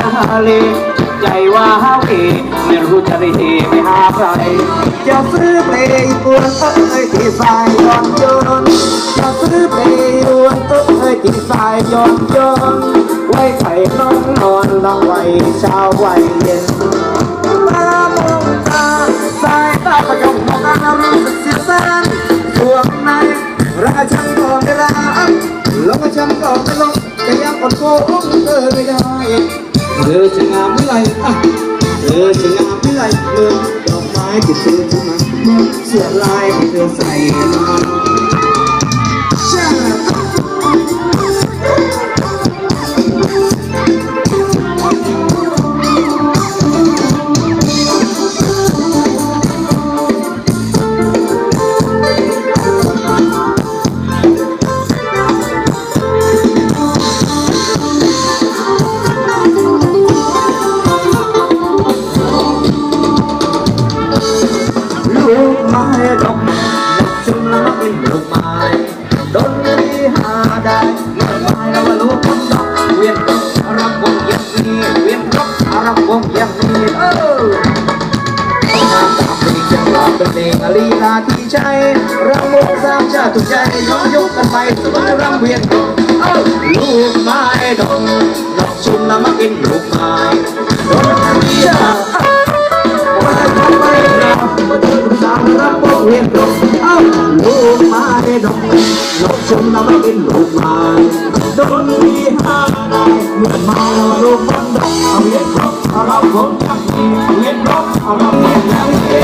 ยาเล ใจว่าฮาเวไม่รู้จะได้ไปหาใครจะซื้อเพลงตัวเอ้ยที่สายย้อนยนจะซื้อเพลงตัวเอ้ยที่สายย้อนยนไว้ไข่น้องนอนลองไว้เช้าไว้เย็นตามองตาสายตาประจงมองอารู้สึกเอจะงามเมื่อไหรอะเธอจะงามเมื่อไรเมื่อดอกไม้ที่เธอจะมาเมือเสื้อลายที่เธอใส่มา เป็นเพลงอลีลาที่ใช้รำวงสามชาติทุกใจย้อนยกกันไปสมรรำเวียนลูกไม้ดอกดอกชุมแล้วมากินลูกไม้ดนตรีชาว่าจะทำไปเรามาเดินสามรำวงเวียนดอกลูกไม้ดอกดอกชุมแล้วมากินลูกไม้ดนตรีหาได้เมื่อมาลูกมันดอกเอาเวียนดอกเอาเราวงจักรีเวียนดอกเอาเราวงจัก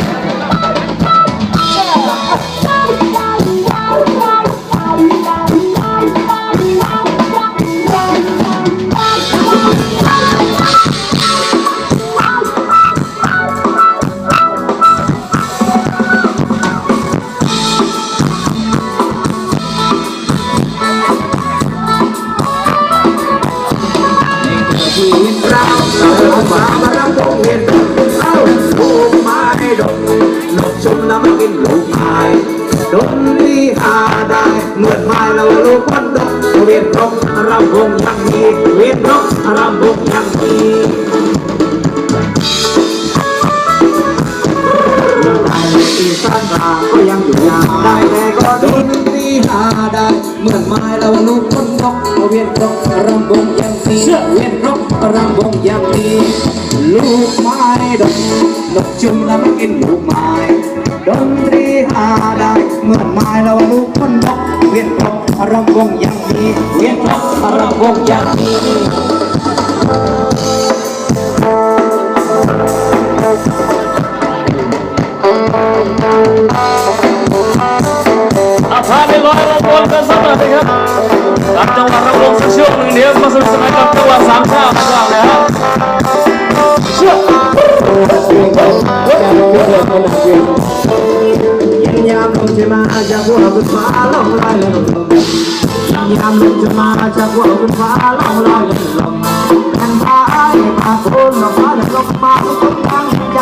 งยังมีเวียนดกรำวงยังมีเมือง ไทยอีสานกลางก็ยังอยู่ยามได้แต่ก็ดนที่หาได้เหมือนไม้เราลูกคนดกเวียนดก รำวงยังมีเวียนดกรำวงยังมีลูกไม้ดกดกจุ่ากินลูกไม้ดนตรีหาได้เราลูกคนดกเวียนดกรำวงยังมีเวียนดกรำวงยังมีอาพาในร้อยรบกวนกันสักหน่อยนะรับกับจังหวะระวงสักช่วงหนึ่งเดียวมาสนุกสนานกับจังหวะสามชาติก่อนเลยครับเชื่อยันยามลมจะมาจากหัวขึ้นฟ้าล่องลอยเลยลมยันยามลมจะมาจากหัวขึ้นฟ้าล่องลอยเลยลมแผ่นฟ้าไอ้ปาคนลมฟ้าจะลงมาทุกคนตั้งใจ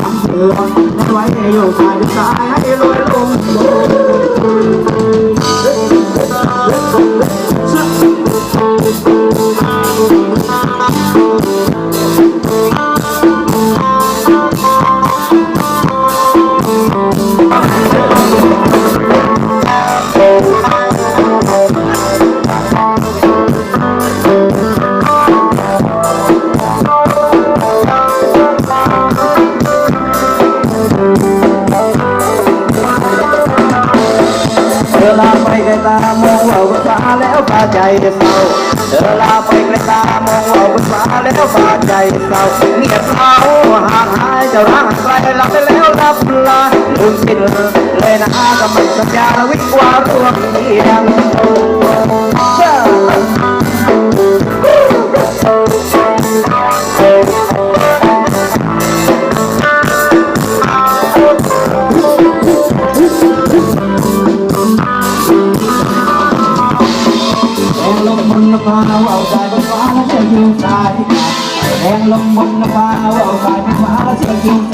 ทำเพื่อให้ไว้อยู่สายสายให้ลอยลมเธ เศร้าเงียบเหงาห่างหายเจ้ารักใครหลับไปแล้วรับลาคุณสิ้นเลยนะกับมันสัญญาวิกว่าร่วมเดียงเจ้ ลำบนลำบาว่าการฟ้าเชื่อจริงใ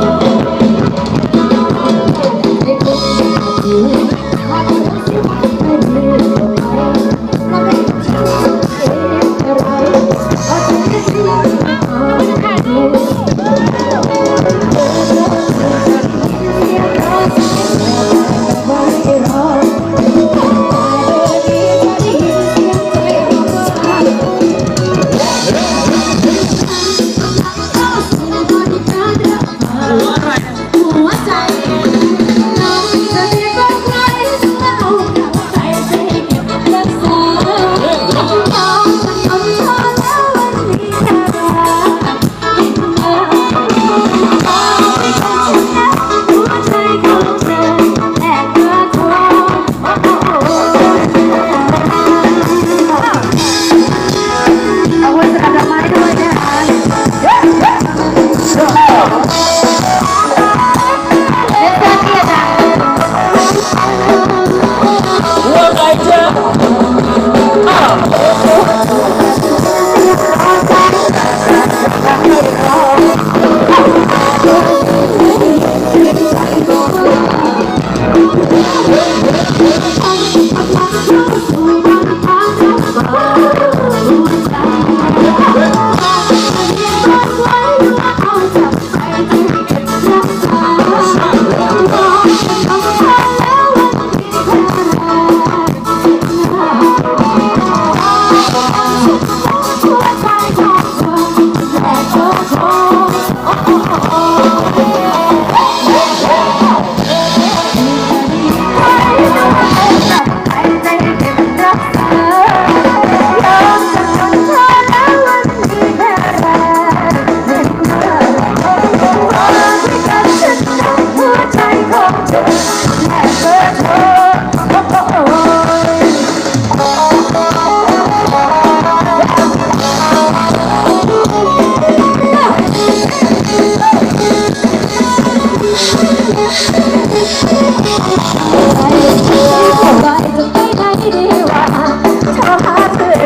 Thank you.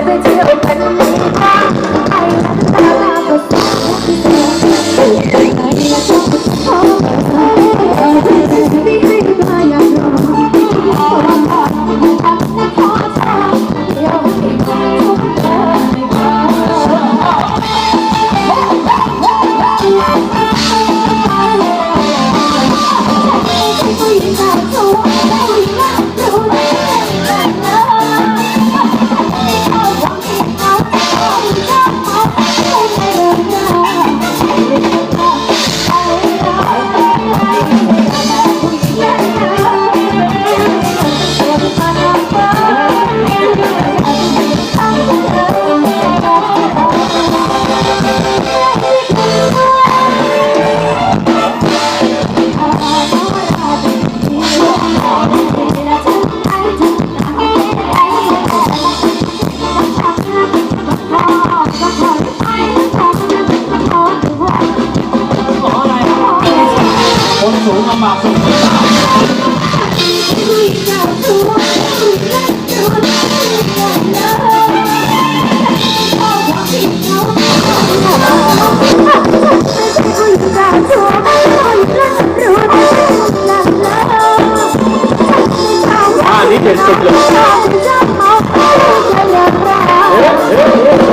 Bây giờ, em 的 อ่านี่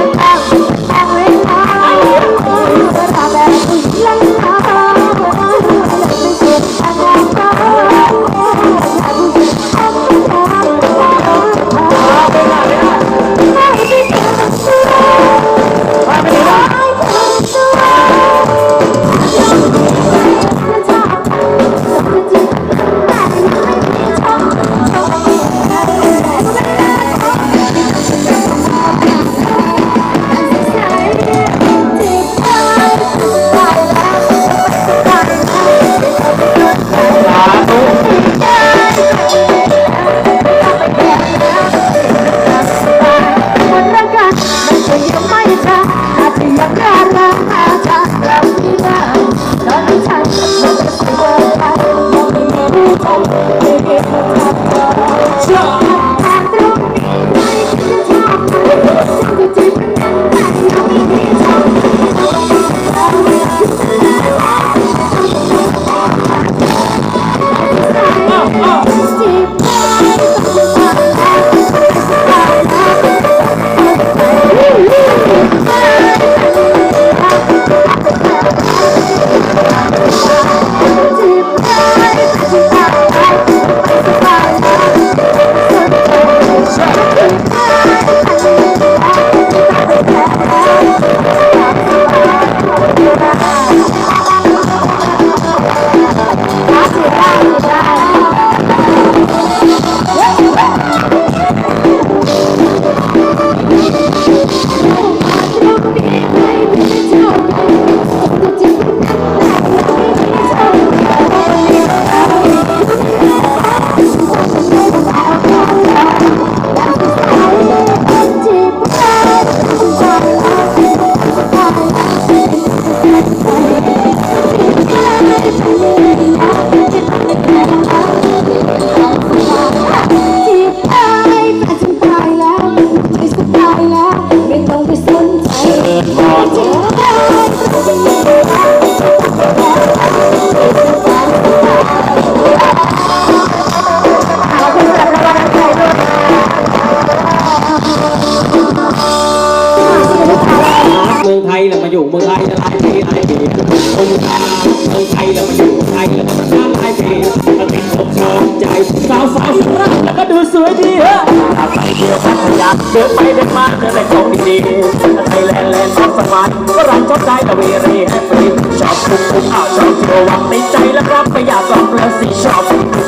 ตะเวรีแฮปปี้ชอบคุ้มคุ้มอ้าวชอบเที่ยววังในใจแล้วครับไม่อยากกลับแล้วสิชอบ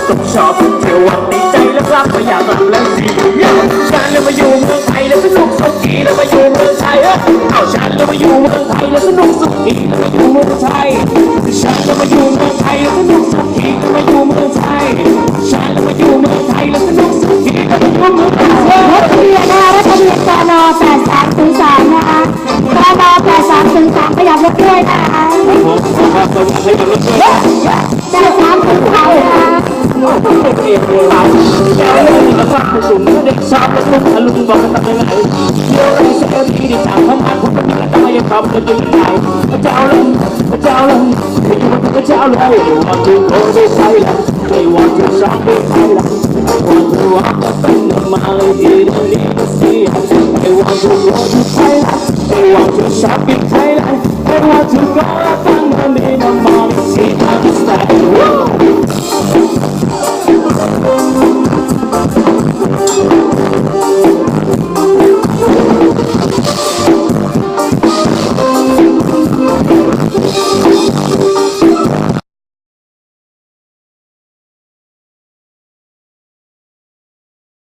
ตุกชอบเที่ยววังในใจแล้วครับไม่อยากกลับแล้วสิฉันเลยมาอยู่เมืองไทยแล้วสนุกสุขีแล้วมาอยู่เมืองไทยเอ้าฉันเลยมาอยู่เมืองไทยแล้วสนุกสุขี อความสนรถด้วยแปดสามถึงสามนะคะเรียนรู้เราแล้วเรื่องก็สุ่มเด็กชอบและลุงอลุงบอกกันตั้งไหนเดี๋ยวเราเสียทีที่จากเข้ามาผมก็มีแต่ไมยังทำจะดึงไหนพระเจ้าเลยพระเจ้าเลยไม่อยู่พระเจ้าเลย want to go to Thailand they want to shop in Thailand want to walk up in the mile in Indonesia they want to go up.